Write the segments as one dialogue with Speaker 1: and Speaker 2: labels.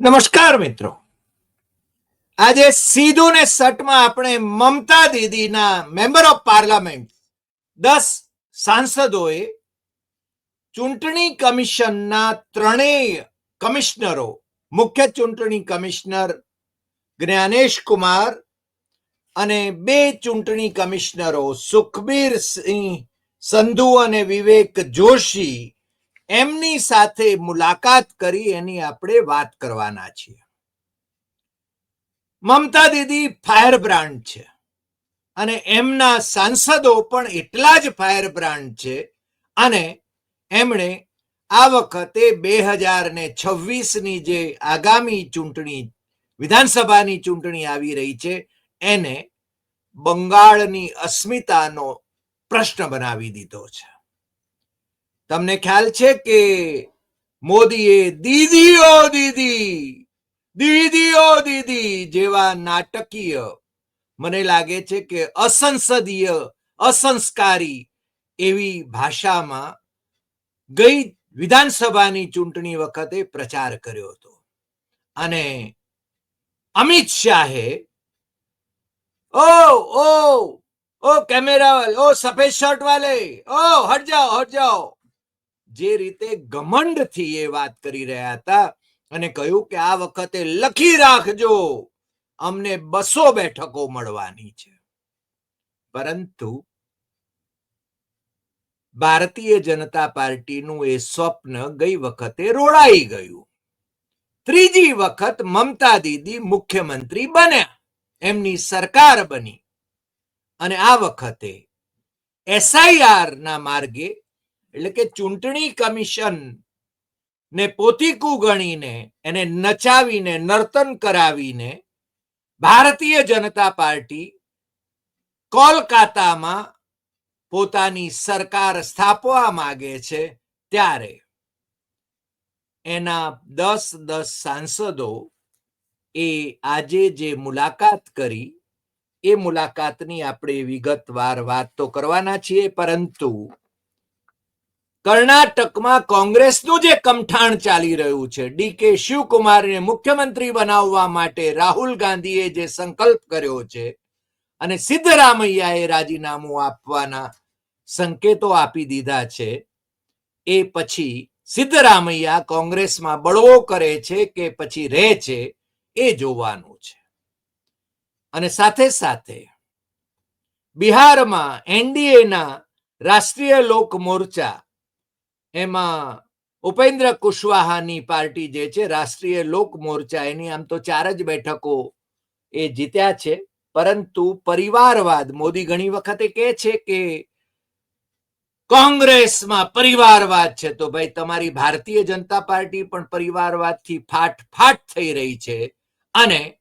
Speaker 1: નમસ્કાર મિત્રો. આજે સીધું ને સટમાં આપણે મમતા દીદીના મેમ્બર ઓફ પાર્લામેન્ટ દસ સાંસદોએ ચૂંટણી કમિશનના ત્રણેય કમિશનરો, મુખ્ય ચૂંટણી કમિશનર જ્ઞાનેશ કુમાર અને બે ચૂંટણી કમિશનરો સુખબીર સિંહ સંધુ અને વિવેક જોશી એમની સાથે મુલાકાત કરી એની આપણે વાત કરવાના છીએ. મમતા દીદી ફાયર બ્રાન્ડ છે અને એમના સાંસદો પણ એટલા જ ફાયર બ્રાન્ડ છે અને એમણે આ વખતે બે હજાર ને છવ્વીસની જે આગામી ચૂંટણી, વિધાનસભાની ચૂંટણી આવી રહી છે, એને બંગાળની અસ્મિતાનો પ્રશ્ન બનાવી દીધો છે. તમને ખ્યાલ છે કે મોદીએ દીદીઓ દીદી દીદીઓ દીદી જેવા નાટકીય મને લાગે છે કે અસંસદીય, અસંસ્કારી એવી ભાષામાં ગઈ વિધાનસભાની ચૂંટણી વખતે પ્રચાર કર્યો હતો. અને અમિત શાહે, ઓ ઓ ઓ, કેમેરા ઓ, સફેદ શર્ટ વાલે, ઓ, હટ જાઓ હટ જાઓ જે રીતે ઘમંડથી એ વાત કરી રહ્યા હતા અને કહ્યું કે આ વખતે લખી રાખજો, અમને બસો બેઠકો મળવાની છે. પરંતુ ભારતીય જનતા પાર્ટીનું એ સ્વપ્ન ગઈ વખતે રોડાઈ ગયું. ત્રીજી વખત મમતા દીદી મુખ્યમંત્રી બન્યા, એમની સરકાર બની. અને આ વખતે એસઆઈઆર ના માર્ગે એટલે કે ચૂંટણી કમિશન ને પોતીકું ગણીને, એને નચાવીને, નર્તન કરાવીને ભારતીય જનતા પાર્ટી કોલકાતામાં પોતાની સરકાર સ્થાપવા માંગે છે ત્યારે એના દસ દસ સાંસદો એ આજે જે મુલાકાત કરી, એ મુલાકાતની આપણે વિગતવાર વાત તો કરવાના છીએ, પરંતુ કર્ણાટકમાં કોંગ્રેસનું જે કમઠાણ ચાલી રહ્યું છે, ડી કે શિવકુમારને મુખ્યમંત્રી બનાવવા માટે રાહુલ ગાંધીએ જે સંકલ્પ કર્યો છે, અને સિદ્ધરામૈયાએ રાજીનામું આપવાના સંકેતો આપી દીધા છે, એ પછી સિદ્ધરામૈયા કોંગ્રેસમાં બળવો કરે છે કે પછી રહે છે, એ જોવાનું છે. અને સાથે સાથે બિહારમાં એનડીએના રાષ્ટ્રીય લોક મોરચા એમાં ઉપેન્દ્ર કુશવાહાની પાર્ટી જે છે, રાષ્ટ્રીય લોક મોરચા, એની આમ તો ચાર જ બેઠકો એ જીત્યા છે. પરંતુ પરિવારવાદ, મોદી ઘણી વખતે કહે છે કે કોંગ્રેસમાં પરિવારવાદ છે. તો ભાઈ, તમારી ભારતીય જનતા પાર્ટી પણ પરિવારવાદથી ફાટ ફાટ થઈ રહી છે. અને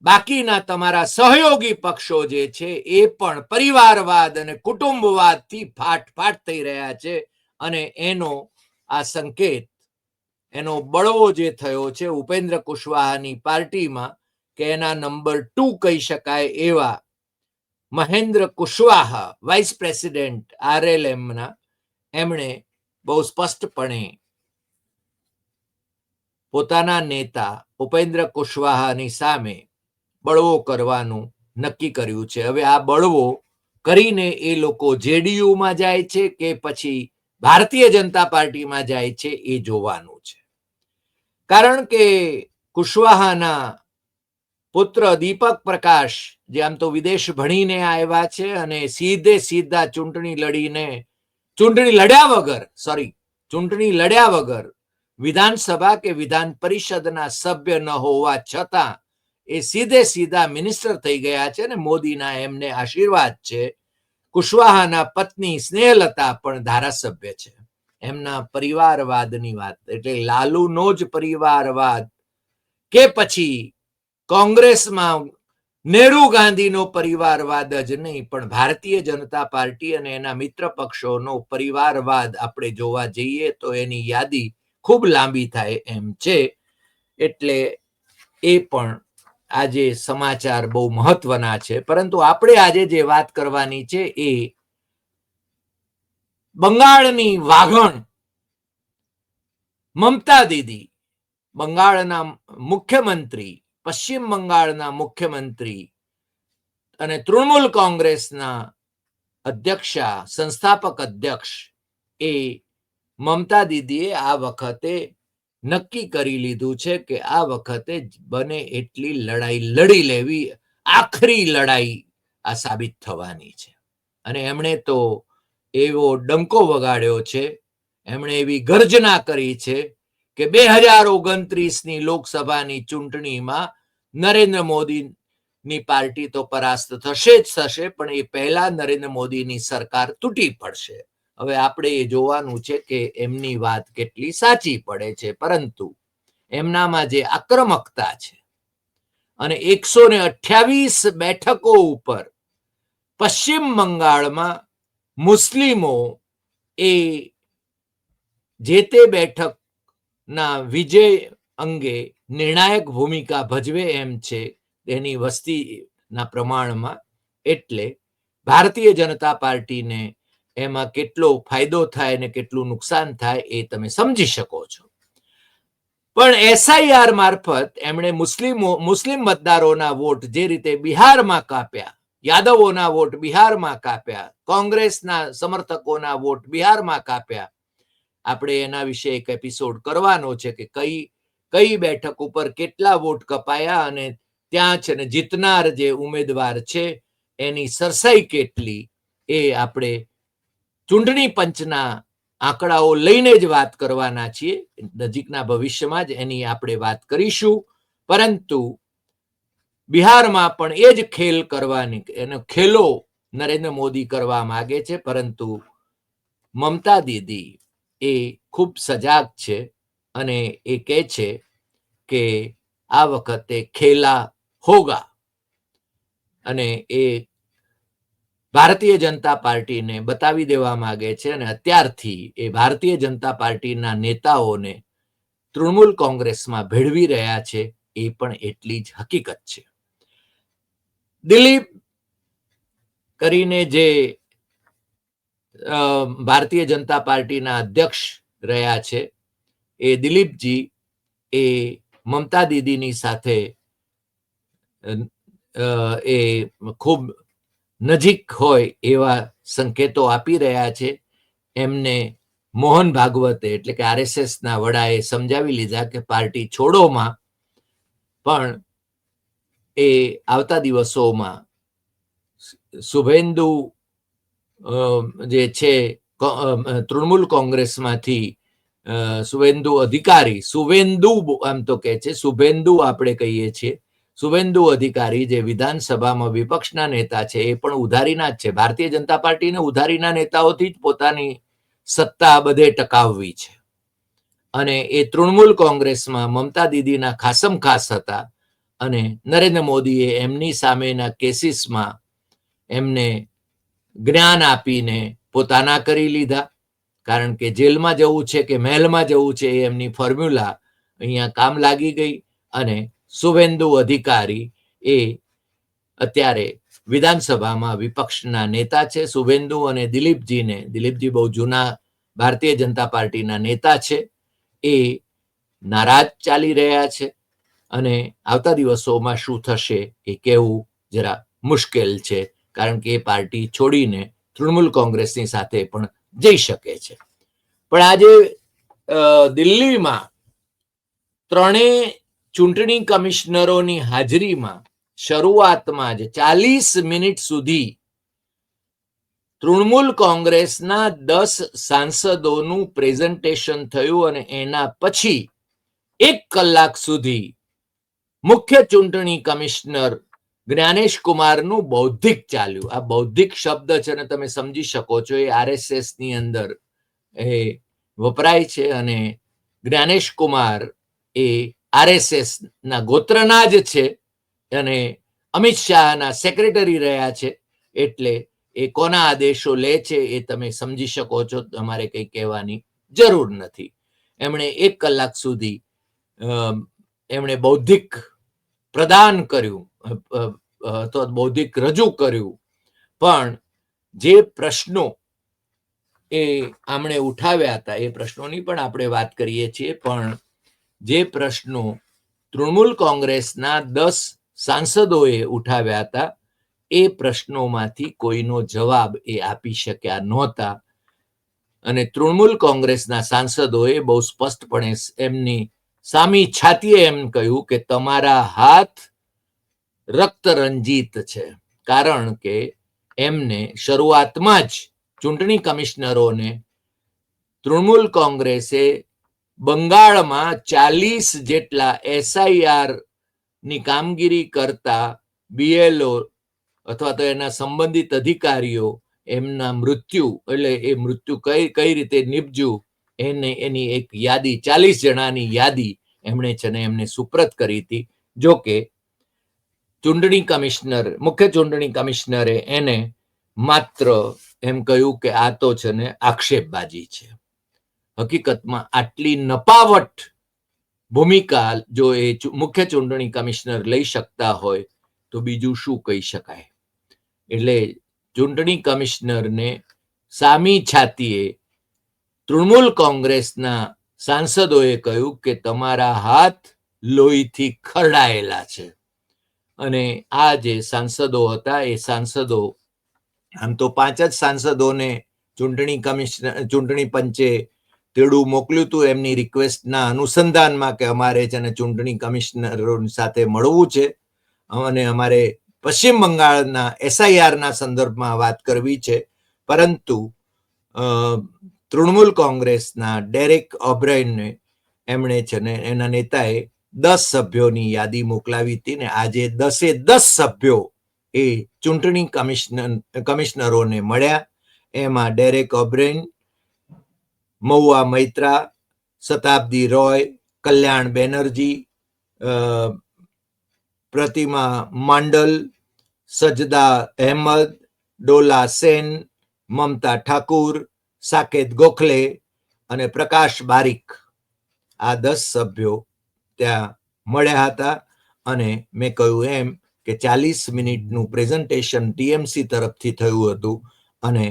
Speaker 1: બાકીના તમારા સહયોગી પક્ષો જે છે, એ પણ પરિવારવાદ અને કુટુંબવાદથી ફાટ ફાટ થઈ રહ્યા છે. અને એનો આ સંકેત, એનો બળવો જે થયો છે ઉપેન્દ્ર કુશવાહાની પાર્ટીમાં કે એના નંબર ટુ કહી શકાય એવા મહેન્દ્ર કુશવાહા વાઇસ પ્રેસિડેન્ટ આરએલએમના એમણે બહુ સ્પષ્ટપણે પોતાના નેતા ઉપેન્દ્ર કુશવાહાની સામે બળવો કરવાનું નક્કી કર્યું છે. હવે આ બળવો કરીને એ લોકો જેડીયુમાં જાય છે કે પછી ભારતીય જનતા પાર્ટીમાં જાય છે એ જોવાનું છે. કારણ કે કુશવાહાના પુત્ર દીપક પ્રકાશ જે આમ તો વિદેશ ભણીને આવ્યા છે અને સીધે સીધા ચૂંટણી લડીને, ચૂંટણી લડ્યા વગર સોરી ચૂંટણી લડ્યા વગર વિધાનસભા કે વિધાન પરિષદના સભ્ય ન હોવા છતાં એ સીધે સીધા મિનિસ્ટર થઈ ગયા છે ને મોદીના એમને આશીર્વાદ છે કુશવાહાના પત્ની સ્નેહલતા પણ ધારાસભ્ય છે. એમના પરિવારવાદની વાત, એટલે લાલુનો જ પરિવારવાદ કે પછી કોંગ્રેસમાં નેહરુ ગાંધીનો પરિવારવાદ જ નહીં, પણ ભારતીય જનતા પાર્ટી અને એના મિત્ર પક્ષોનો પરિવારવાદ આપણે જોવા જઈએ તો એની યાદી ખૂબ લાંબી થાય એમ છે. એટલે એ પણ આજે સમાચાર બહુ મહત્વના છે, પરંતુ આપણે આજે જે વાત કરવાની છે એ બંગાળની વાઘણ મમતા દીદી, બંગાળના મુખ્યમંત્રી, પશ્ચિમ બંગાળના મુખ્યમંત્રી અને તૃણમૂલ કોંગ્રેસના અધ્યક્ષા, સંસ્થાપક અધ્યક્ષ એ મમતા દીદીએ આ વખતે નક્કી કરી લીધું છે કે આ વખતે બને એટલી લડાઈ લડી લેવી, આખરી લડાઈ આ સાબિત થવાની છે. અને એમણે તો એવો ડંકો વગાડ્યો છે, એમણે એવી ગર્જના કરી છે કે બે હજાર ઓગણત્રીસની લોકસભાની ચૂંટણીમાં નરેન્દ્ર મોદીની પાર્ટી તો પરાસ્ત થશે જ થશે, પણ એ પહેલા નરેન્દ્ર મોદીની સરકાર તૂટી પડશે. હવે આપણે એ જોવાનું છે કે એમની વાત કેટલી સાચી પડે છે. પરંતુ એમનામાં જે આક્રમકતા છે અને એકસો ને અઠ્યાવીસ બેઠકો ઉપર પશ્ચિમ બંગાળમાં મુસ્લિમો એ જે તે બેઠકના વિજય અંગે નિર્ણાયક ભૂમિકા ભજવે એમ છે તેની વસ્તીના પ્રમાણમાં. એટલે ભારતીય જનતા પાર્ટીને એમાં કેટલો ફાયદો થાય અને કેટલું નુકસાન થાય એ તમે સમજી શકો છો. પણ એસઆઈઆર મારફત એમણે મુસ્લિમો, મુસ્લિમ મતદારોના વોટ જે રીતે બિહારમાં કાપ્યા, યાદવોના વોટ બિહારમાં કાપ્યા, કોંગ્રેસના સમર્થકોના વોટ બિહારમાં કાપ્યા, આપણે એના વિશે એક એપિસોડ કરવાનો છે કે કઈ કઈ બેઠક ઉપર કેટલા વોટ કપાયા અને ત્યાં છે ને જીતનાર જે ઉમેદવાર છે, એની સરસાઈ કેટલી એ આપણે ચૂંટણી પંચના આંકડાઓ લઈને જ વાત કરવાના છીએ. નજીકના ભવિષ્યમાં જ એની આપણે વાત કરીશું. પરંતુ બિહારમાં પણ એ જ ખેલ કરવાની, એનો ખેલો નરેન્દ્ર મોદી કરવા માંગે છે. પરંતુ મમતા દીદી એ ખૂબ સજાગ છે અને એ કહે છે કે આ વખતે ખેલા હોગા. અને એ ભારતીય જનતા પાર્ટીને બતાવી દેવા માંગે છે અને અત્યારથી એ ભારતીય જનતા પાર્ટીના નેતાઓને તૃણમૂલ કોંગ્રેસમાં ભેળવી રહ્યા છે, એ પણ એટલી જ હકીકત છે. દિલીપ કરીને જે ભારતીય જનતા પાર્ટીના અધ્યક્ષ રહ્યા છે, એ દિલીપજી, એ મમતા દીદીની સાથે એ ખૂબ નજીક હોય એવા સંકેતો આપી રહ્યા છે. એમને મોહન ભાગવતે, એટલે કે આરએસએસ ના વડાએ સમજાવી લીધા કે પાર્ટી છોડોમાં, પણ એ આવતા દિવસોમાં શુભેન્દુ જે છે તૃણમૂલ કોંગ્રેસમાંથી સુવેન્દુ અધિકારી સુવેન્દુ આમ તો કહે છે, શુભેન્દુ આપણે કહીએ છીએ શુભેન્દુ અધિકારી જે વિધાનસભામાં વિપક્ષના નેતા છે, એ પણ ઉધારીના જ છે. ભારતીય જનતા પાર્ટીને ઉધારીના નેતાઓથી જ પોતાની સત્તા બધે ટકાવવી છે. અને એ તૃણમૂલ કોંગ્રેસમાં મમતા દીદીના ખાસમ ખાસ હતા અને નરેન્દ્ર મોદીએ એમની સામેના કેસીસમાં એમને જ્ઞાન આપીને પોતાના કરી લીધા. કારણ કે જેલમાં જવું છે કે મહેલમાં જવું છે એ એમની ફોર્મ્યુલા અહીંયા કામ લાગી ગઈ અને શુભેન્દુ અધિકારી એ અત્યારે વિધાનસભામાં વિપક્ષના નેતા છે. શુભેન્દુ અને દિલીપજીને, દિલીપજી બહુ જૂના ભારતીય જનતા પાર્ટીના નેતા છે. એ નારાજ ચાલી રહ્યા છે અને આવતા દિવસોમાં શું થશે એ કહેવું જરા મુશ્કેલ છે, કારણ કે એ પાર્ટી છોડીને તૃણમૂલ કોંગ્રેસની સાથે પણ જઈ શકે છે. પણ આજે દિલ્હીમાં ત્રણેય ચૂંટણી કમિશનરોની હાજરીમાં શરૂઆતમાં જ ચાલીસ મિનિટ સુધી તૃણમૂલ કોંગ્રેસના દસ સાંસદોનું પ્રેઝન્ટેશન થયું અને એના પછી એક કલાક સુધી મુખ્ય ચૂંટણી કમિશનર જ્ઞાનેશ કુમારનું બૌદ્ધિક ચાલ્યું. આ બૌદ્ધિક શબ્દ છે ને તમે સમજી શકો છો, એ આરએસએસની અંદર એ વપરાય છે અને જ્ઞાનેશ કુમાર એ આરએસએસ ના ગોત્રના જ છે અને અમિત શાહના સેક્રેટરી રહ્યા છે. એટલે એ કોના આદેશો લે છે એ તમે સમજી શકો છો. તમારે કંઈ કહેવાની જરૂર નથી. એમણે એક કલાક સુધી એમણે બૌદ્ધિક પ્રદાન કર્યું તો બૌદ્ધિક રજૂ કર્યું. પણ જે પ્રશ્નો એ આમણે ઉઠાવ્યા હતા, એ પ્રશ્નોની પણ આપણે વાત કરીએ છીએ. પણ જે પ્રશ્નો તૃણમૂલ કોંગ્રેસના દસ સાંસદોએ ઉઠાવ્યા હતા, એ પ્રશ્નોમાંથી કોઈનો જવાબ એ આપી શક્યા નહોતા. અને તૃણમૂલ કોંગ્રેસના સાંસદોએ બહુ સ્પષ્ટપણે એમની સામી છાતીએ એમ કહ્યું કે તમારા હાથ રક્ત રંજીત છે, કારણ કે એમને શરૂઆતમાં જ ચૂંટણી કમિશનરોને તૃણમૂલ કોંગ્રેસે બંગાળમાં ચાલીસ જેટલા એસઆઈઆરની કામગીરી કરતા બીએલઓ અથવા તો એના સંબંધિત અધિકારીઓ એમના મૃત્યુ, એટલે એ મૃત્યુ કઈ કઈ રીતે નિપજ્યું, એને, એની એક યાદી, ચાલીસ જણાની યાદી એમણે છે ને એમને સુપ્રત કરી હતી. જો કે ચૂંટણી કમિશનર, મુખ્ય ચૂંટણી કમિશનરે એને માત્ર એમ કહ્યું કે આ તો છે ને આક્ષેપબાજી છે. હકીકતમાં આટલી નપાવટ ભૂમિકા જો એ મુખ્ય ચૂંટણી કમિશનર લઈ શકતા હોય, તો બીજું શું કહી શકાય? એટલે ચૂંટણી કમિશનરને સામી છાતીએ તૃણમૂલ કોંગ્રેસના સાંસદોએ કહ્યું કે તમારા હાથ લોહીથી ખરડાયેલા છે. અને આ જે સાંસદો હતા, એ સાંસદો આમ તો પાંચ જ સાંસદોને ચૂંટણી કમિશનર, ચૂંટણી પંચે તેડું મોકલ્યું હતું એમની રિક્વેસ્ટના અનુસંધાનમાં કે અમારે છે ને ચૂંટણી કમિશનરો સાથે મળવું છે. અને અમારે પશ્ચિમ બંગાળના એસઆઈઆરના સંદર્ભમાં વાત કરવી છે. પરંતુ તૃણમૂલ કોંગ્રેસના ડેરેક ઓબ્રાયનને એમણે છે ને એના નેતાએ દસ સભ્યોની યાદી મોકલાવી હતી ને આજે દસે દસ સભ્યો એ ચૂંટણી કમિશનર કમિશનરોને મળ્યા. એમાં ડેરેક ઓબ્રેન મહુઆ મૈત્રા, શતાબ્દી રોય, કલ્યાણ બેનર્જી પ્રતિમા માંડલ, સજદા અહેમદ, ડોલા સેન, મમતા ઠાકુર, સાકેત ગોખલે અને પ્રકાશ બારીક આ દસ સભ્યો ત્યાં મળ્યા હતા અને મેં કહ્યું એમ કે ચાલીસ મિનિટનું પ્રેઝન્ટેશન ટીએમસી તરફથી થયું હતું અને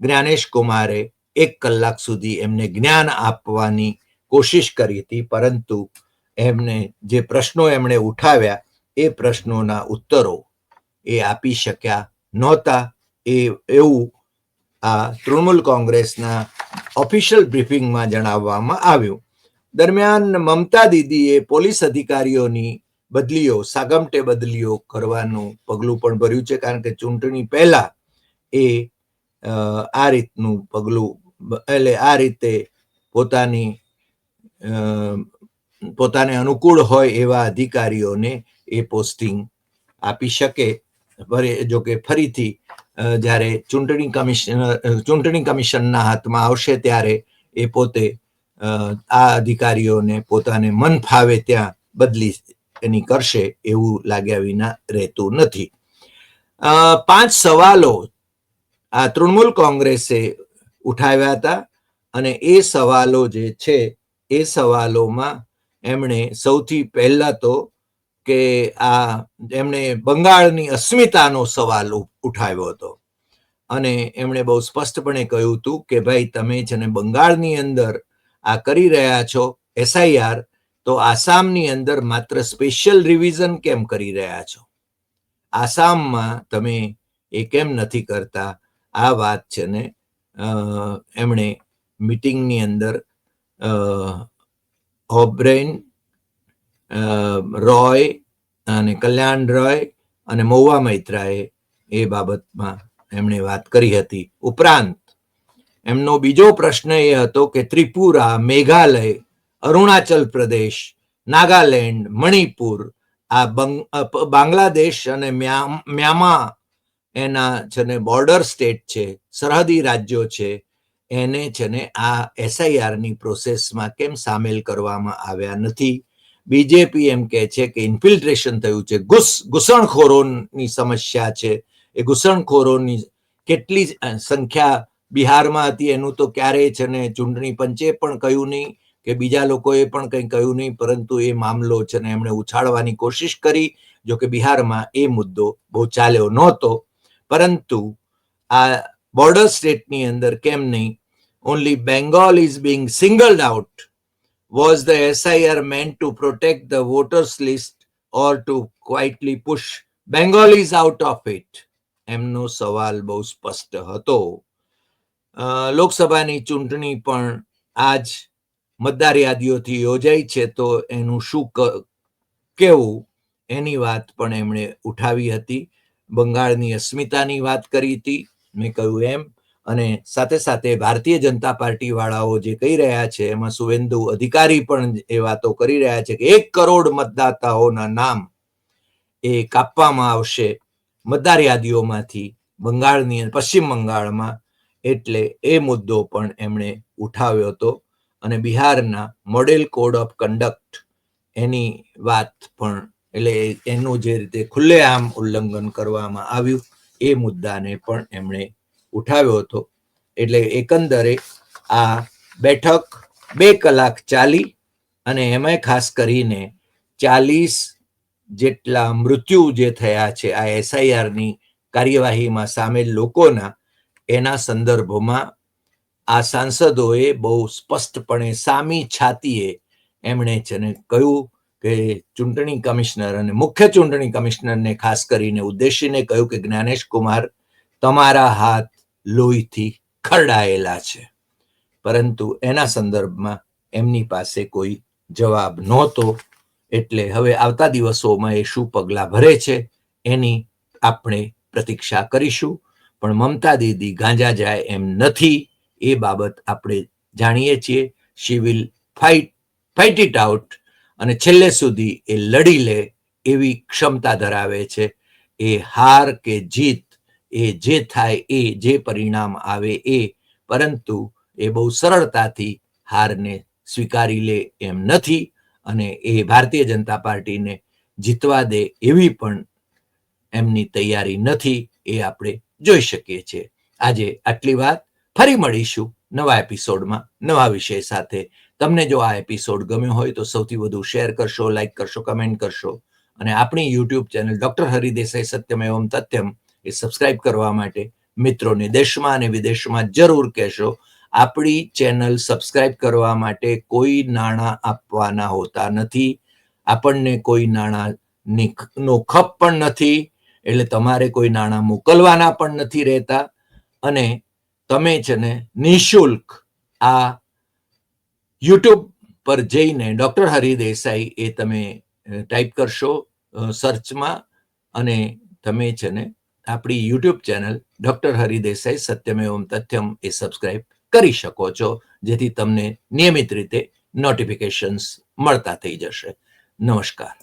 Speaker 1: જ્ઞાનેશ કુમારે એક કલાક સુધી એમને જ્ઞાન આપવાની કોશિશ કરી હતી, પરંતુ એમને જે પ્રશ્નો એમણે ઉઠાવ્યા, એ પ્રશ્નોના ઉત્તરો એ આપી શક્યા નહોતા. એ, એવું આ તૃણમૂલ કોંગ્રેસના ઓફિશિયલ બ્રીફિંગમાં જણાવવામાં આવ્યું. દરમિયાન મમતા દીદીએ પોલીસ અધિકારીઓની બદલીઓ, સાગમટે બદલીઓ કરવાનું પગલું પણ ભર્યું છે, કારણ કે ચૂંટણી પહેલા એ આ રીતનું પગલું એટલે આ રીતે પોતાની પોતાને અનુકૂળ હોય એવા અધિકારીઓને એ પોસ્ટિંગ આપી શકે. જો કે ફરીથી જ્યારે ચૂંટણી કમિશનર ચૂંટણી કમિશનના હાથમાં આવશે ત્યારે એ પોતે આ અધિકારીઓને પોતાને મન ફાવે ત્યાં બદલી એની કરશે એવું લાગ્યા વિના રહેતું નથી. પાંચ સવાલો આ તૃણમૂલ કોંગ્રેસે ઉઠાવ્યા હતા અને એ સવાલો જે છે, એ સવાલોમાં એમણે સૌથી પહેલા તો કે આ એમણે બંગાળની અસ્મિતાનો સવાલ ઉઠાવ્યો હતો. અને એમણે બહુ સ્પષ્ટપણે કહ્યું હતું કે, ભાઈ, તમે છે ને બંગાળની અંદર આ કરી રહ્યા છો, એસઆઈઆર, તો આસામની અંદર માત્ર સ્પેશિયલ રિવિઝન કેમ કરી રહ્યા છો? આસામમાં તમે એ કેમ નથી કરતા? આ વાત છે ને એમણે મિટિંગની અંદર અ, રોય અને કલ્યાણ રોય અને મૌવા મૈત્રાએ એ બાબતમાં એમણે વાત કરી હતી. ઉપરાંત એમનો બીજો પ્રશ્ન એ હતો કે ત્રિપુરા મેઘાલય અરુણાચલ પ્રદેશ નાગાલેન્ડ મણિપુર આ બંગ- બાંગ્લાદેશ અને મ્યામા એના છે ને બોર્ડર સ્ટેટ છે, સરહદી રાજ્યો છે, એને છે ને આ એસઆઈઆરની પ્રોસેસમાં કેમ સામેલ કરવામાં આવ્યા નથી. બીજેપી એમ કે છે કે ઇન્ફિલ્ટ્રેશન થયું છે. ઘુસ, ઘૂસણખોરોની સમસ્યા છે. એ ઘૂસણખોરોની કેટલી સંખ્યા બિહારમાં હતી, એનું તો ક્યારેય છે ને ચૂંટણી પંચે પણ કહ્યું નહીં કે બીજા લોકોએ પણ કંઈ કહ્યું નહીં, પરંતુ એ મામલો છે ને એમણે ઉછાળવાની કોશિશ કરી, જો કે બિહારમાં એ મુદ્દો બહુ ચાલ્યો નહોતો. પરંતુ આ બોર્ડર સ્ટેટની અંદર કેમ નહીં? Only Bengal is being singled out was the SIR meant to protect the voters list or to quietly push Bengalis out of it? એમનો સવાલ બહુ સ્પષ્ટ હતો. લોકસભાની ચૂંટણી પણ આજ મતદાર યાદીઓથી યોજાઈ છે તો એનું શું ક- કેવું? એની વાત પણ એમણે ઉઠાવી હતી. બંગાળની અસ્મિતાની વાત કરી હતી, મેં કહ્યું એમ. અને સાથે સાથે ભારતીય જનતા પાર્ટી વાળાઓ જે કહી રહ્યા છે, એમાં સુવેન્દુ અધિકારી પણ એ વાતો કરી રહ્યા છે કે એક કરોડ મતદાતાઓના નામ એ કાપવામાં આવશે મતદાર યાદીઓમાંથી બંગાળની પશ્ચિમ બંગાળમાં. એટલે એ મુદ્દો પણ એમણે ઉઠાવ્યો હતો. અને બિહારના મોડેલ કોડ ઓફ કન્ડક્ટ એની વાત પણ એટલે એનું જે રીતે ખુલ્લેઆમ ઉલ્લંઘન કરવામાં આવ્યું, એ મુદ્દાને પણ એમણે ઉઠાવ્યો હતો. એટલે એકંદરે આ બેઠક બે કલાક ચાલી અને એમાં ખાસ કરીને ચાલીસ જેટલા મૃત્યુ જે થયા છે, આ એસઆઈઆરની કાર્યવાહીમાં સામેલ લોકોના, એના સંદર્ભમાં આ સાંસદોએ બહુ સ્પષ્ટપણે સામી છાતીએ એમણે છે ને કહ્યું કે ચૂંટણી કમિશનર અને મુખ્ય ચૂંટણી કમિશનરને ખાસ કરીને ઉદ્દેશીને કહ્યું કે જ્ઞાનેશ કુમાર તમારા હાથ લોહીથી ખરડાયેલા છે. પરંતુ એના સંદર્ભમાં એમની પાસે કોઈ જવાબ નહોતો. એટલે હવે આવતા દિવસોમાં એ શું પગલાં ભરે છે એની આપણે પ્રતીક્ષા કરીશું. પણ મમતા દીદી ગાંજા જાય એમ નથી. એ બાબત આપણે જાણીએ છીએ. She will fight fight it out અને છેલ્લે સુધી એ લડી લે એવી ક્ષમતા ધરાવે છે. એ હાર કે જીત, એ જે થાય, એ જે પરિણામ આવે એ, પરંતુ એ બહુ સરળતાથી હારને સ્વીકારી લે એમ નથી અને એ ભારતીય જનતા પાર્ટીને જીતવા દે એવી પણ એમની તૈયારી નથી એ આપણે જોઈ શકીએ છીએ. આજે આટલી વાત. ફરી મળીશું નવા એપિસોડમાં નવા વિષય સાથે. તમને જો આ એપિસોડ ગમ્યો હોય તો સૌથી વધુ શેર કરશો લાઈક કરશો કમેન્ટ કરશો. અને આપણી યુટ્યુબ ચેનલ ડોક્ટર હરિદેસાઈ સત્યમ એવમ તથ્યમ એ સબસ્ક્રાઇબ કરવા માટે મિત્રોને દેશમાં અને વિદેશમાં જરૂર કહેશો. આપણી ચેનલ સબસ્ક્રાઇબ કરવા માટે કોઈ નાણાં આપવાના હોતા નથી. આપણને કોઈ નાણાંની નો ખપ પણ નથી. એટલે તમારે કોઈ નાણાં મોકલવાના પણ નથી રહેતા. અને તમે છે ને નિઃશુલ્ક આ યુટ્યુબ પર જઈને ડોક્ટર હરિદેસાઈ એ તમે ટાઈપ કરશો સર્ચમાં અને તમે છે ને આપણી યુટ્યુબ ચેનલ ડોક્ટર હરિદેસાઈ સત્યમેવમ તથ્યમ એ સબસ્ક્રાઈબ કરી શકો છો, જેથી તમને નિયમિત રીતે નોટિફિકેશન્સ મળતા થઈ જશે. નમસ્કાર.